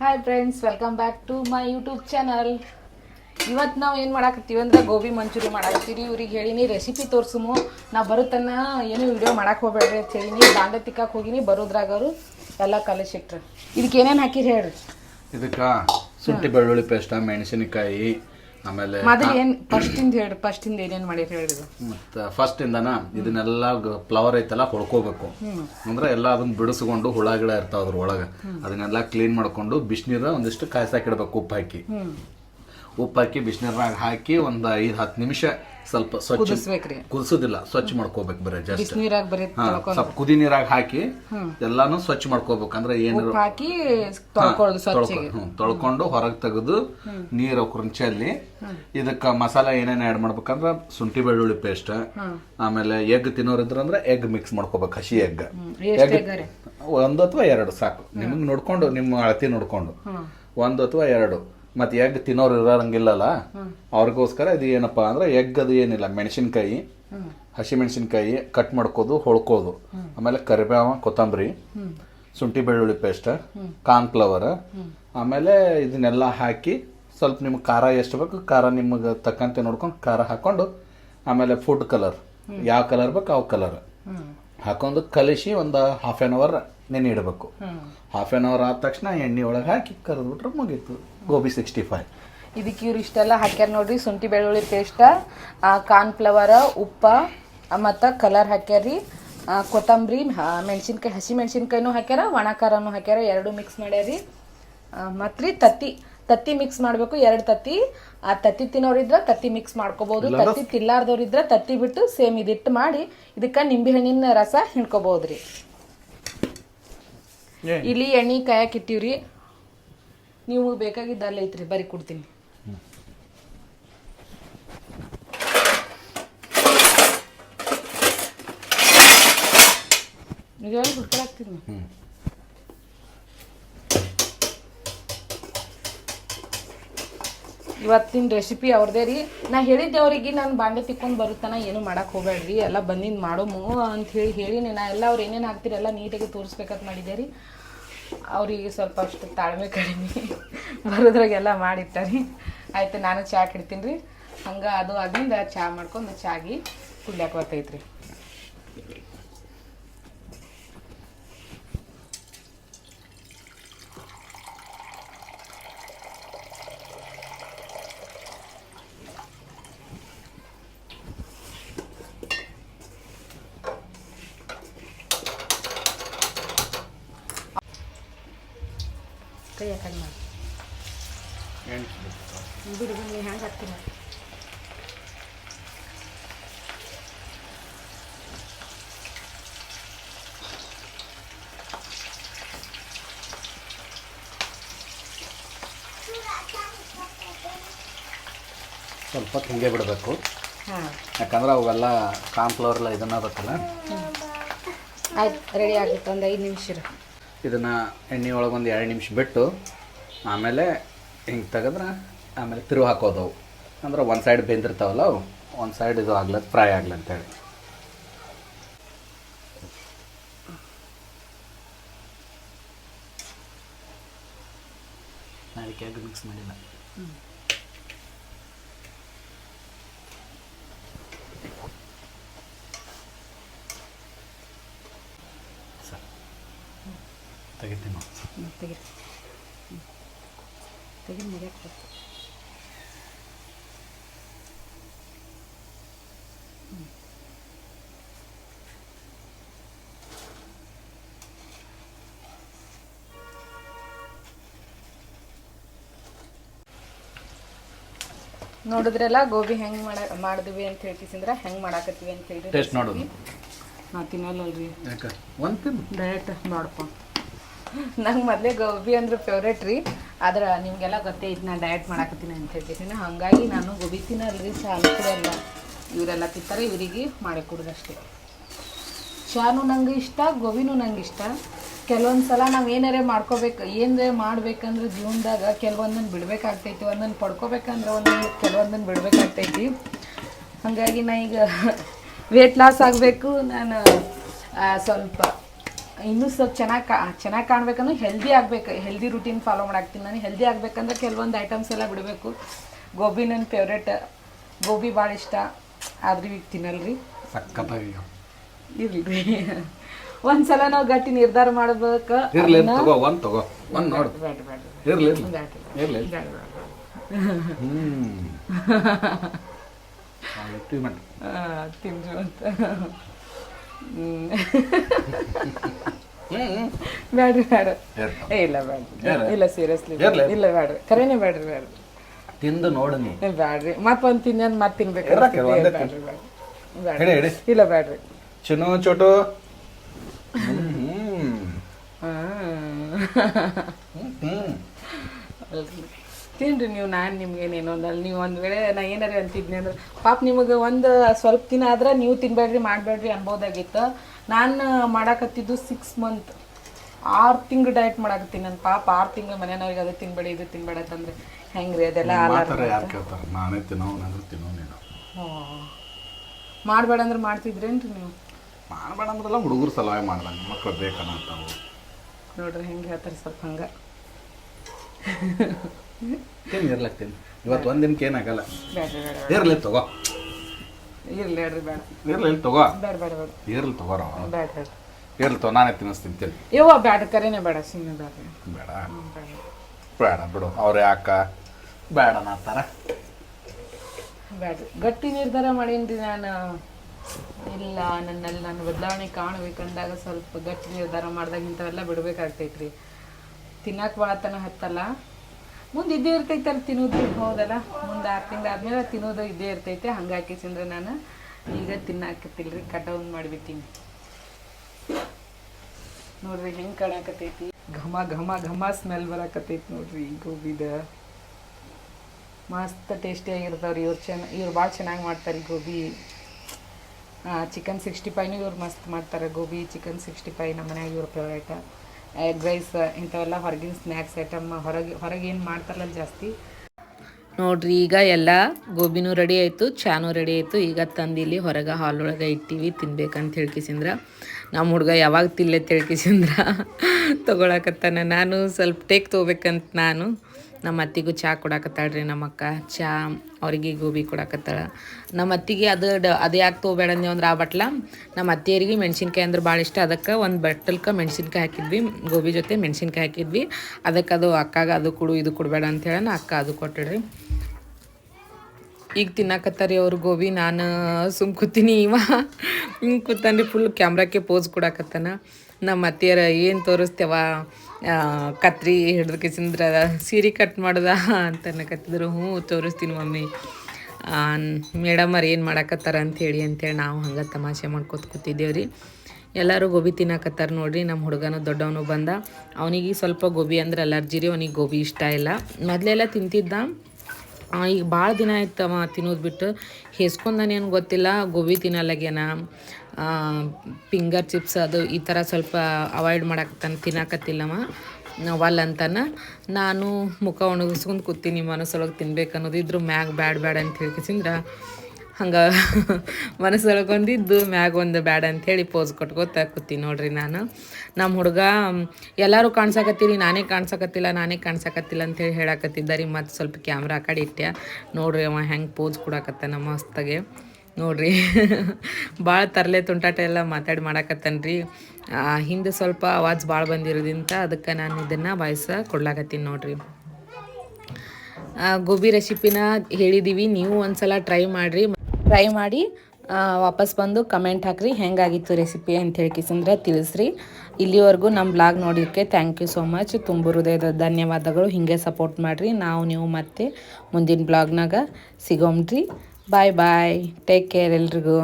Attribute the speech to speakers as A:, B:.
A: Hi friends welcome back to my YouTube channel ಇವತ್ತು ನಾವು ಏನು ಮಾಡಾಕತ್ತೀವಿ ಅಂದ್ರೆ ಗೋಬಿ ಮಂಚೂರಿ ಮಾಡಾಕತ್ತೀವಿ ಇವ್ರಿಗೆ ಹೇಳಿನಿ ರೆಸಿಪಿ ತೋರಿಸುಮು. ನಾ ಬರುತ್ತನ್ನ ಏನು ವಿಡಿಯೋ ಮಾಡಕ್ಕೆ ಹೋಗ್ಬೇಡ್ರಿ ಅಂತ ಹೇಳಿನಿ. ಬಾಂಡೆ ತಿಕ್ಕಕ್ಕೆ ಹೋಗಿನಿ ಬರೋದ್ರಾಗ ಅವರು ಎಲ್ಲ ಕಲಿಸಿಟ್ರು. ಇದಕ್ಕೆ ಏನೇನು ಹಾಕಿರಿ ಹೇಳ್ರಿ.
B: ಇದಕ್ಕೆ ಶುಂಠಿ ಬೆಳ್ಳುಳ್ಳಿ ಪೇಸ್ಟ, ಮೆಣಸಿನಕಾಯಿ ಆಮೇಲೆ
A: ಮೊದಲು ಏನು ಫಸ್ಟಿಂದ ಹೇಳಿ ಫಸ್ಟಿಂದ ಇಂದ ಏನೇನ್ ಇದು.
B: ಮತ್ತೆ ಫಸ್ಟ್ ಇಂದನ ಇದನ್ನೆಲ್ಲ ಫ್ಲವರ್ ಐತಲ್ಲ ಹೊಳ್ಕೋಬೇಕು ಅಂದ್ರೆ ಎಲ್ಲ ಅದನ್ನ ಬಿಡಿಸ್ಕೊಂಡು ಹುಳ ಗಿಳ ಇರ್ತಾವ ಅದ್ರ ಒಳಗ ಅದನ್ನೆಲ್ಲ ಕ್ಲೀನ್ ಮಾಡ್ಕೊಂಡು ಬಿಸಿನೀರ ಒಂದಿಷ್ಟು ಕಾಯ್ಸಾಕಿಡ್ಬೇಕು ಉಪ್ಪು ಹಾಕಿ. ಉಪ್ಪು ಹಾಕಿ ಬಿಸಿನೀರಾಗ ಹಾಕಿ ಒಂದ್ ಐದ್ ಹತ್ತು ನಿಮಿಷ ಸ್ವಲ್ಪ ಸ್ವಚ್ಛ
A: ಕುದಿಸ್ಬೇಕ್ರಿ.
B: ಕುದಿಸೋದಿಲ್ಲ ಸ್ವಚ್ಛ ಮಾಡ್ಕೋಬೇಕು ಬರೀ
A: ಬಿಸಿನೀರಾಗ ಬರೀ
B: ಸ್ವಲ್ಪ ಕುದಿ ನೀರಾಗ ಹಾಕಿ ಎಲ್ಲಾನು ಸ್ವಚ್ಛ ಮಾಡ್ಕೋಬೇಕು ಅಂದ್ರೆ ಏನಾರು
A: ಹಾಕಿ ತೊಳ್ಕೊಳ್ಳೋದು ಸ್ವಚ್ಛಗೆ.
B: ಹ್ಮ್, ತೊಳ್ಕೊಂಡು ಹೊರಗೆ ತೆಗೆದು ನೀರು ಕುಂಚಲ್ಲಿ ಇದಕ್ಕ ಮಸಾಲ ಏನೇನು ಆ್ಯಡ್ ಮಾಡ್ಬೇಕಂದ್ರ ಶುಂಠಿ ಬೆಳ್ಳುಳ್ಳಿ ಪೇಸ್ಟ್ ಆಮೇಲೆ ಎಗ್ ತಿನ್ನೋರಿದ್ರಂದ್ರೆ ಎಗ್ ಮಿಕ್ಸ್ ಮಾಡ್ಕೋಬೇಕು ಹಸಿ ಎಗ್
A: ಎಗ್
B: ಒಂದು ಅಥವಾ ಎರಡು ಸಾಕು. ನಿಮ್ಗೆ ನೋಡ್ಕೊಂಡು ನಿಮ್ಮ ಅಳತಿ ನೋಡ್ಕೊಂಡು. ಒಂದು ಅಥವಾ ಎರಡು. ಮತ್ತೆ ಎಗ್ ತಿನ್ನೋರು ಇರೋಂಗಿಲ್ಲಲ್ಲ ಅವ್ರಿಗೋಸ್ಕರ ಇದು ಏನಪ್ಪಾ ಅಂದ್ರೆ ಎಗ್ ಅದು ಏನಿಲ್ಲ ಮೆಣಸಿನ್ಕಾಯಿ ಹಸಿ ಮೆಣಸಿನ್ಕಾಯಿ ಕಟ್ ಮಾಡ್ಕೋದು ಹೊಳ್ಕೋದು. ಆಮೇಲೆ ಕರಿಬೇವ ಕೊತ್ತಂಬರಿ ಶುಂಠಿ ಬೆಳ್ಳುಳ್ಳಿ ಪೇಸ್ಟ್ ಕಾರ್ನ್ ಫ್ಲವರ್ ಆಮೇಲೆ ಇದನ್ನೆಲ್ಲ ಹಾಕಿ ಸ್ವಲ್ಪ ನಿಮ್ಗೆ ಖಾರ ಎಷ್ಟು ಬೇಕು ಖಾರ ನಿಮಗೆ ತಕ್ಕಂತೆ ನೋಡ್ಕೊಂಡು ಖಾರ ಹಾಕೊಂಡು ಆಮೇಲೆ ಫುಡ್ ಕಲರ್ ಯಾವ ಕಲರ್ ಬೇಕು ಯಾವ ಕಲರ್ ಹಾಕೊಂಡು ಕಲಿಸಿ ಒಂದು ಹಾಫ್ ಆನ್ ಅವರ್ ನೆನೆ ಇಡಬೇಕು ಹಾಫ್ ಆನ್ ಅವರ್ ಆದ ತಕ್ಷಣ ಎಣ್ಣೆ ಒಳಗೆ ಹಾಕಿ ಕರೆದ್ಬಿಟ್ರೆ ಮುಗೀತು. ಗೋಬಿ ಸಿಕ್ಸ್ಟಿ ಫೈವ್
A: ಇದಕ್ಕೆ ಇವ್ರು ಇಷ್ಟೆಲ್ಲ ಹಾಕ್ಯಾರ ನೋಡ್ರಿ ಶುಂಠಿ ಬೆಳ್ಳುಳ್ಳಿ ಪೇಸ್ಟ ಕಾರ್ನ್ ಫ್ಲವರ್ ಉಪ್ಪ ಮತ್ತು ಕಲರ್ ಹಾಕ್ಯಾರಿ ಕೊತ್ತಂಬರಿ ಮೆಣಸಿನ್ಕಾಯಿ ಹಸಿ ಮೆಣಸಿನ್ಕಾಯಿನೂ ಹಾಕ್ಯಾರ ಒಣ ಖಾರನೂ ಹಾಕ್ಯಾರ ಎರಡು ಮಿಕ್ಸ್ ಮಾಡ್ಯಾರಿ ಮತ್ತು ರೀ ತತ್ತಿ. ತತ್ತಿ ಮಿಕ್ಸ್ ಮಾಡಬೇಕು ಎರಡು ತತ್ತಿ. ಆ ತತ್ತಿ ತಿನ್ನೋರಿದ್ರೆ ತತ್ತಿ ಮಿಕ್ಸ್ ಮಾಡ್ಕೋಬಹುದು ತತ್ತಿ ತಿಲ್ಲಾರ್ದವ್ರಿದ್ರೆ ತತ್ತಿ ಬಿಟ್ಟು ಸೇಮ್ ಇದಿಟ್ಟು ಮಾಡಿ ಇದಕ್ಕೆ ನಿಂಬೆಹಣ್ಣಿನ ರಸ ರಸ ಹಿಂಡ್ಕೋಬಹುದ್ರಿ ಇಲ್ಲಿ ಎಣ್ಣೆ ಕಾಯಕ್ಕೆ ಇಟ್ಟಿವ್ರಿ. ನೀವು ಬೇಕಾಗಿದ್ದ ಅಲ್ಲೇ ಐತ್ರಿ ಬರೀ ಕೊಡ್ತೀನಿ. ನಿಜವಾಗಿ ಹುಡ್ಕೊಳಾಗ್ತೀನಿ ಇವತ್ತಿನ ರೆಸಿಪಿ ಅವ್ರದೇ ರೀ. ನಾ ಹೇಳಿದ್ದೆ ಅವ್ರಿಗೆ, ನಾನು ಬಾಂಡೆ ತಿಕ್ಕೊಂಡು ಬರುತ್ತಾನ, ಏನು ಮಾಡಕ್ಕೆ ಹೋಗಬೇಡ್ರಿ. ಎಲ್ಲ ಬಂದಿದ್ದು ಮಾಡೋಮು ಅಂತ ಹೇಳಿ ಹೇಳಿನಿ ನಾ. ಎಲ್ಲ ಅವ್ರು ಏನೇನು ಹಾಕ್ತಿರಲ್ಲ ನೀಟಾಗಿ ತೋರಿಸ್ಬೇಕಂತ ಮಾಡಿದ್ದೆ ರೀ. ಅವರಿಗೆ ಸ್ವಲ್ಪ ಅಷ್ಟು ತಾಳ್ಮೆ ಕಡಿಮೆ ಬರೋದ್ರಾಗೆಲ್ಲ ಮಾಡಿಟ್ಟಾರಿ ಆಯ್ತು, ನಾನು ಚಹಾ ಕಿಡ್ತೀನಿ ರೀ. ಹಂಗೆ ಅದು, ಅದರಿಂದ ಚಹಾ ಮಾಡ್ಕೊಂಡು ಚಾಗಿ ಬರ್ತೈತೆ ಬರ್ತೈತ್ರಿ. ಕೈ ಯಾಕಡೆ ಮಾಡಿ ಬಿಡಿ ಬಂದು ಹೆಂಗೆ ಹಾಕ್ತೀನಿ
B: ಸ್ವಲ್ಪ ಹೊತ್ತು ಹಿಂಗೆ ಬಿಡಬೇಕು. ಯಾಕಂದ್ರೆ ಅವೆಲ್ಲ ಕಾರ್ನ್ ಫ್ಲವರ್ ಎಲ್ಲ ಇದನ್ನ ಬರ್ತಲ್ಲ
A: ಆಯ್ತು ರೆಡಿ ಆಗುತ್ತೆ. ಒಂದು ಐದು ನಿಮಿಷ
B: ಇದನ್ನ ಎಣ್ಣೆ ಒಳಗೆ ಒಂದು ಎರಡು ನಿಮಿಷ ಬಿಟ್ಟು ಆಮೇಲೆ ಹಿಂಗೆ ತೆಗೆದ್ರೆ ಆಮೇಲೆ ತಿರುವು ಹಾಕೋದು ಅವು. ಅಂದ್ರೆ ಒಂದು ಸೈಡ್ ಬೆಂದಿರ್ತಾವಲ್ಲ ಅವು. ಒಂದು ಸೈಡ್ ಇದು ಆಗ್ಲ ಫ್ರೈ ಆಗ್ಲಂತೇಳಿ ಅದಕ್ಕೆ ಮಿಕ್ಸ್ ಮಾಡಿಲ್ಲ. ತೆಗಿತೀನಿ. ನೋಡಿ.
A: ತೆಗಿರಿ. ತೆಗಿರಿ ಮುಗಿಯಕ್ಕೆ ನೋಡಿದ್ರಲ್ಲ ಗೋಬಿ ಹೆಂಗ್ ಮಾಡ ಮಾಡಿದ್ವಿ ಅಂತ ಹೇಳ್ತಿಸಿಂದ್ರೆ ಹೆಂಗ್ ಮಾಡಾಕತ್ತೀವಿ ಅಂತ ಹೇಳಿ
B: ಟೇಸ್ಟ್ ನೋಡೋದು
A: ನಾ ತಿನ್ನಲ್ಲಲ್ರಿ.
B: ಯಾಕೆ? ಒಂದು ತಿನ್ನು.
A: ಡಯಟ್ ನಂಗೆ ಮೊದಲೇ ಗೋಬಿ ಅಂದ್ರೆ ಫೇವ್ರೇಟ್ ರೀ. ಆದ್ರೆ ನಿಮಗೆಲ್ಲ ಗೊತ್ತೇ ಇದು ನಾನು ಡಯಟ್ ಮಾಡಾಕತ್ತೀನಿ ಅಂತ ಹೇಳ್ತೀನಿ ಹಾಗಾಗಿ ನಾನು ಗೋಬಿ ತಿನ್ನಲ್ರಿ ಚಾ ಅಲ್ಲ ಇವರೆಲ್ಲ ತಿಂತಾರೆ, ಇವರಿಗೆ ಮಾಡಿ ಕೊಡೋದಷ್ಟೇ ಚಾನು ನಂಗೆ ಇಷ್ಟ, ಗೋಬಿನೂ ನಂಗೆ ಇಷ್ಟ. ಕೆಲವೊಂದು ಸಲ ನಾವು ಏನಾರೇ ಮಾಡ್ಕೋಬೇಕು, ಏನಾರೇ ಮಾಡ್ಬೇಕಂದ್ರೆ ಜೀವನದಾಗ ಕೆಲವೊಂದನ್ನು ಬಿಡಬೇಕಾಗ್ತೈತಿ ಒಂದನ್ನು ಪಡ್ಕೋಬೇಕಂದ್ರೆ ಒಂದೊಂದು ಕೆಲವೊಂದನ್ನು ಬಿಡಬೇಕಾಗ್ತೈತಿ. ಹಾಗಾಗಿ ನಾ ಈಗ ವೇಟ್ ಲಾಸ್ ಆಗಬೇಕು, ನಾನು ಸ್ವಲ್ಪ ಇನ್ನೂ ಸ್ವಲ್ಪ ಚೆನ್ನಾಗಿ ಕಾ ಚೆನ್ನಾಗಿ ಕಾಣಬೇಕಂದ್ರೆ ಹೆಲ್ದಿ ಆಗಬೇಕು. ಹೆಲ್ದಿ ರೂಟೀನ್ ಫಾಲೋ ಮಾಡಾಕ್ತೀನಿ ನಾನು. ಹೆಲ್ದಿ ಆಗಬೇಕಂದ್ರೆ ಕೆಲವೊಂದು ಐಟಮ್ಸ್ ಎಲ್ಲ ಬಿಡಬೇಕು. ಗೋಬಿ ನನ್ನ ಫೇವ್ರೇಟ್ ಗೋಬಿ ಭಾಳ ಇಷ್ಟ. ಆದ್ರೆ ಈಗ ತಿನ್ನಲ್ರಿ. ಇರ್ಲಿ. ಒಂದ್ಸಲ ನಾವು ಗಟ್ಟಿ ನಿರ್ಧಾರ ಮಾಡಬೇಕು.
B: ಇರಲಿ ತಗೋ ಒಂದ್ ತಗೋ. ಒಂದ್ ನೋಡು.
A: ಇರಲಿ ಇರಲಿ
B: ಇರ್ಲಿ ಇರ್ಲಿ.
A: ಬೇಡ
B: ಇರ್ಲಿ
A: ಬೇಡ ಬೇಡ.
B: ಹ್ಮ್. ಟ್ರೀಟ್ಮೆಂಟ್
A: ಆ, ತಿನ್ರಿ ಅಂತ ಬ್ಯಾಡ್ರಿ. ಏ ಇಲ್ಲ
B: ಬ್ಯಾಡ್ರಿ?
A: ಇಲ್ಲ ಸೀರಿಯಸ್ಲಿ. ಇಲ್ಲ ಬ್ಯಾಡ್ರಿ ಕರೆನೇ ಬ್ಯಾಡ್ರಿ ಬ್ಯಾಡ್ರಿ
B: ತಿಂದು ನೋಡು ನೀ
A: ಏ ಬ್ಯಾಡ್ರಿ ಅಂತ ತಿನ್ನೋದು ಮತ್ತೆ ತಿನ್ಬೇಕು. ಬ್ಯಾಡ್ರಿ ಇಲ್ಲ ಬೇಡ್ರಿ.
B: ಚಿನ್ನು ಚೋಟು. ಹ್ಮ್
A: ಆ.
B: ಹ್ಮ್.
A: ಅಲ್ರಿ. ತಿನ್ರಿ ನೀವು ನಾನು ನಿಮ್ಗೇನೇನು ಒಂದಲ್ಲ ನೀವು ಒಂದು ವೇಳೆ ನಾ ಏನಾರ ಅಂತಿದ್ನಿ ಅಂದ್ರೆ ಪಾಪ ನಿಮಗೆ ಒಂದು ಸ್ವಲ್ಪ ದಿನ ಆದ್ರೆ ನೀವು ತಿನ್ಬೇಡ್ರಿ ಮಾಡಬೇಡ್ರಿ ಅನ್ಬೋದಾಗಿತ್ತು. ನಾನು ಮಾಡಾಕತ್ತಿದ್ದು ಸಿಕ್ಸ್ ಮಂತ್ ಆರು ತಿಂಗಳು ಡಯಟ್ ಮಾಡಾಕತ್ತೀನಿ ನನ್ನ ಪಾಪ. ಆರು ತಿಂಗಳು ಮನೆಯವ್ರಿಗೆ ಅದು ತಿನ್ಬೇಡಿ ಇದು ತಿನ್ಬೇಡ ಅಂತಂದ್ರೆ ಹೆಂಗ್ರಿ ಅದೆಲ್ಲ
B: ನಾನೇ ತಿನ್ನೋ ನೀನು.
A: ಮಾಡಬೇಡ ಅಂದ್ರೆ ಮಾಡ್ತಿದ್ರೇನ್ರಿ ನೀವು?
B: ಮಾಡಬೇಡ ಅಂದ್ರಲ್ಲ ಹುಡುಗರು ಸಲಹೆ ಮಾಡ್ದಂಗೆ ಮಕ್ಕಳು ಬೇಕನ್ನ
A: ನೋಡ್ರಿ ಹೆಂಗೆ ಹೇಳ್ತಾರೆ ಸ್ವಲ್ಪ ಹಂಗೆ.
B: ತಿನ್ ಇರ್ಲಕ್ ಇವತ್ತು ಒಂದ್ ದಿನಕ್ಕೆ ಏನಾಗಲ್ಲ
A: ಬೇಡ
B: ಇರ್ಲಿ ತಗೋ.
A: ಇರ್ಲಿ ಹೇಳ್ರಿ ಬೇಡ.
B: ಇರ್ಲಿ ತಗೋ.
A: ಬೇಡ ಬೇಡ ಬೇಡ.
B: ಇರ್ಲಿ ತಗೋರ
A: ಬೇಡ ಹೇಳ್ರಿ
B: ಇರ್ಲಿ ತಗೋ ನಾನೇ ತಿನ್ನಿಸ್ತೀನಿ ತಿನ್
A: ಯವ್ವ ಬೇಡ ಕರೆನೇ ಬೇಡ ಸುಮ್ಮನೆ
B: ಬೇಡ.
A: ಬೇಡ.
B: ಬೇಡ. ಬಿಡು ಅವ್ರು ಯಾಕ ಬೇಡ
A: ಬ್ಯಾಡ್ರಿ ಗಟ್ಟಿ ನಿರ್ಧಾರ ಮಾಡೀನ್ರಿ ನಾನು? ಇಲ್ಲ ನನ್ನಲ್ಲಿ ನಾನು ಬದಲಾವಣೆ ಕಾಣಬೇಕಂದಾಗ ಸ್ವಲ್ಪ ಗಟ್ಟಿ ನಿರ್ಧಾರ ಮಾಡಿದಾಗ ಇಂಥವೆಲ್ಲ ಬಿಡ್ಬೇಕಾಗ್ತೈತ್ರಿ. ತಿನ್ನಕ್ಕೆ ಬಾಳತನ ಹತ್ತಲ್ಲ. ಮುಂದೆ ಇದ್ದೇ ಇರ್ತೈತಲ್ಲ ತಿನ್ನೋದು ಹೌದಲ್ಲ? ಮುಂದೆ ಆರು ತಿಂಗಳು ಆದ್ಮೇಲೆ ತಿನ್ನೋದು ಇದ್ದೇ ಇರ್ತೈತೆ. ಹಂಗಾಗಿ ಚಂದ್ರ ನಾನು ಈಗ ತಿನ್ನಾಕತ್ತಿಲ್ರಿ ಕಟೌನ್ ಮಾಡಿಬಿಟ್ಟಿನಿ ನೋಡ್ರಿ, ಹೆಂಗೆ ಕಾಣಾಕತ್ತೈತಿ. ಘಮ ಘಮ ಘಮ ಸ್ಮೆಲ್ ಬರಾಕತ್ತೈತಿ ನೋಡ್ರಿ ಗೋಬಿದ. ಮಸ್ತ್ ಟೇಸ್ಟಿಯಾಗಿರ್ತಾವ್ರಿ ಇವ್ರು ಚೆನ್ನ ಇವ್ರು ಭಾಳ ಚೆನ್ನಾಗಿ ಮಾಡ್ತಾರೆ ಗೋಬಿ. ಚಿಕನ್ ಸಿಕ್ಸ್ಟಿ ಫೈನು ಇವ್ರು ಮಸ್ತ್ ಮಾಡ್ತಾರೆ. ಗೋಬಿ, ಚಿಕನ್ ಸಿಕ್ಸ್ಟಿ ಫೈ ನಮ್ಮ ಮನ್ಯಾಗ ಇವ್ರ ಫೇವ್ರೇಟ ಎಗ್ ರೈಸ್ ಇಂಥವೆಲ್ಲ ಹೊರಗಿನ ಸ್ನ್ಯಾಕ್ಸ್ ಐಟಮ್ ಹೊರಗೆ, ಹೊರಗೇನು ಮಾಡ್ತಾರಲ್ಲ ಜಾಸ್ತಿ. ನೋಡ್ರಿ, ಈಗ ಎಲ್ಲ ಗೋಬಿನೂ ರೆಡಿ ಆಯಿತು, ಚಾನೂ ರೆಡಿ ಆಯಿತು. ಈಗ ತಂದು ಇಲ್ಲಿ ಹೊರಗೆ ಹಾಲೊಳಗೆ ಇಟ್ಟಿವಿ, ತಿನ್ಬೇಕಂತ ಹೇಳ್ಕಿಸಿಂದ್ರ ನಮ್ಮ ಹುಡುಗ ಯಾವಾಗ ತಿನ್ಲೆ ತಿಳ್ಕಿಸಿಂದ್ರ, ತೊಗೊಳಕತ್ತಾನ. ನಾನು ಸ್ವಲ್ಪ ಟೇಕ್ ತೊಗೋಬೇಕಂತ ನಾನು. ನಮ್ಮ ಅತ್ತಿಗೂ ಚಹಾ ಕೊಡಾಕತ್ತಾಳ್ರಿ ನಮ್ಮ ಅಕ್ಕ. ಚಹಾ ಅವರಿಗೆ ಗೋಬಿ ಕೊಡಾಕತ್ತಾಳ. ನಮ್ಮ ಅತ್ತಿಗೆ ಅದು ಅದು ಯಾಕೆ ತೊಗೋಬೇಡ ಅಂದ್ರೆ ಆ ಬಟ್ಲ ನಮ್ಮ ಅತ್ತಿಯರಿಗೆ ಮೆಣಸಿನ್ಕಾಯಿ ಅಂದ್ರೆ ಭಾಳ ಇಷ್ಟ. ಅದಕ್ಕೆ ಒಂದು ಬಟ್ಟಲ್ಕ ಮೆಣಸಿನ್ಕಾಯಿ ಹಾಕಿದ್ವಿ, ಗೋಬಿ ಜೊತೆ ಮೆಣಸಿನ್ಕಾಯಿ ಹಾಕಿದ್ವಿ. ಅದಕ್ಕೆ ಅದು ಅಕ್ಕಾಗ ಅದು ಕೊಡು, ಇದು ಕೊಡಬೇಡ ಅಂತ ಹೇಳೋಣ ಅಕ್ಕ ಅದು ಕೊಟ್ಟಿಡ್ರಿ ಈಗ ತಿನ್ನಕತ್ತಾರಿ ಅವ್ರು ಗೋಬಿ, ನಾನು ಸುಮ್ ಕೂತೀನಿ ಇವ. ಹಿಂಗೆ ಕೂತಾನ್ರಿ ಫುಲ್ ಕ್ಯಾಮ್ರಾಕ್ಕೆ ಪೋಸ್ ಕೊಡಾಕತ್ತಾನ. ನಮ್ಮ ಅತ್ತಿಯರ ಏನು ತೋರಿಸ್ತೇವ? ಕತ್ರಿ ಹಿಡಿದು ಕಿಸಿಂದ್ರ ಸೀರೆ ಕಟ್ ಮಾಡ್ದ ಅಂತ ಅನ್ನಕತ್ತಿದ್ರು. ಹ್ಞೂ, ತೋರಿಸ್ತೀನಿ ಮಮ್ಮಿ. ಮೇಡಮ್ ಅವ್ರು ಏನು ಮಾಡಾಕತ್ತಾರ ಅಂಥೇಳಿ ಅಂತೇಳಿ ನಾವು ಹಂಗೆ ತಮಾಷೆ ಮಾಡ್ಕೊತ ಕೂತಿದ್ದೇವ್ರಿ ಎಲ್ಲರೂ ಗೋಬಿ ತಿನ್ನಕತ್ತಾರ ನೋಡ್ರಿ ನಮ್ಮ ಹುಡುಗನೂ ದೊಡ್ಡವನು ಬಂದ. ಅವನಿಗೆ ಸ್ವಲ್ಪ ಗೋಬಿ ಅಂದ್ರೆ ಅಲರ್ಜಿ ರೀ, ಅವನಿಗೆ ಗೋಬಿ ಇಷ್ಟ ಇಲ್ಲ. ಮೊದಲೆಲ್ಲ ತಿಂತಿದ್ದ. ಈಗ ಭಾಳ ದಿನ ಆಯ್ತವ ತಿನ್ನೋದು ಬಿಟ್ಟು. ಹೇಸ್ಕೊಂಡನೇನು ಗೊತ್ತಿಲ್ಲ, ಗೋಬಿ ತಿನ್ನಲ್ಲಾಗ್ಯಾನ. ಫಿಂಗರ್ ಚಿಪ್ಸ್ ಅದು ಈ ಥರ ಸ್ವಲ್ಪ ಅವಾಯ್ಡ್ ಮಾಡಾಕತ್ತಾನ, ತಿನ್ನಕತ್ತಿಲ್ಲವ. ವಲ್ ಅಂತಾನ ನಾನು ಮುಖ ಒಣಗಿಸ್ಕೊಂಡು ಕೂತೀನಿ, ಮನಸ್ಸೊಳಗೆ ತಿನ್ಬೇಕು ಅನ್ನೋದು ಇದ್ರ ಮ್ಯಾಗ ಬ್ಯಾಡ್ ಬ್ಯಾಡ್ ಅಂತ ಹೇಳ್ಕಿಸಿಂದ್ರ ಹಂಗೆ ಮನಸ್ಸೊಳಗೆ ಒಂದಿದ್ದು ಮ್ಯಾಗ ಒಂದು ಬ್ಯಾಡ ಅಂಥೇಳಿ ಪೋಸ್ ಕೊಟ್ಕೋತ ಕೂತೀನಿ ನೋಡ್ರಿ ನಾನು. ನಮ್ಮ ಹುಡುಗ, ಎಲ್ಲರೂ ಕಾಣ್ಸಕತ್ತೀರಿ, ನಾನೇ ಕಾಣ್ಸಕತ್ತಿಲ್ಲ ನಾನೇ ಕಾಣ್ಸಕತ್ತಿಲ್ಲ ಅಂತೇಳಿ ಹೇಳಕತ್ತಿದ್ದಾರೆ ಮತ್ತು ಸ್ವಲ್ಪ ಕ್ಯಾಮ್ರಾ ಆ ಕಡೆ ಇಟ್ಟೆ ನೋಡ್ರಿ ಅವ ಹೆಂಗೆ ಪೋಸ್ ನಮ್ಮ ಮಸ್ತಾಗೆ. ನೋಡ್ರಿ. ಭಾಳ ತರಲೆ ತುಂಟಾಟ ಎಲ್ಲ ಮಾತಾಡಿ ಮಾಡಾಕತ್ತೇನೆ ರೀ ಹಿಂದೆ ಸ್ವಲ್ಪ ಆವಾಜ್ ಭಾಳ ಬಂದಿರೋದಿಂತ ಅದಕ್ಕೆ ನಾನು ಇದನ್ನು ವಾಯ್ಸ ಕೊಡ್ಲಾಕತ್ತೀನಿ ನೋಡ್ರಿ. ಗೋಬಿ ರೆಸಿಪಿನ ಹೇಳಿದ್ದೀವಿ ನೀವು ಒಂದ್ಸಲ ಟ್ರೈ ಮಾಡಿರಿ. ಟ್ರೈ ಮಾಡಿ ವಾಪಸ್ ಬಂದು ಕಮೆಂಟ್ ಹಾಕ್ರಿ. ಹೆಂಗಾಗಿತ್ತು ರೆಸಿಪಿ ಅಂತ ಹೇಳ್ಕಿಸಂದ್ರೆ ತಿಳಿಸ್ರಿ. ಇಲ್ಲಿವರೆಗೂ ನಮ್ಮ ಬ್ಲಾಗ್ ನೋಡಿದ್ದಕ್ಕೆ ಥ್ಯಾಂಕ್ ಯು ಸೋ ಮಚ್ ತುಂಬ ಹೃದಯದ ಧನ್ಯವಾದಗಳು. ಹಿಂಗೆ ಸಪೋರ್ಟ್ ಮಾಡಿರಿ. ನಾವು, ನೀವು ಮತ್ತೆ ಮುಂದಿನ ಬ್ಲಾಗ್ನಾಗ ಸಿಗೋಮ್ರಿ. ಬಾಯ್ ಬಾಯ್ ಟೇಕ್ ಕೇರ್ ಎಲ್ರಿಗೂ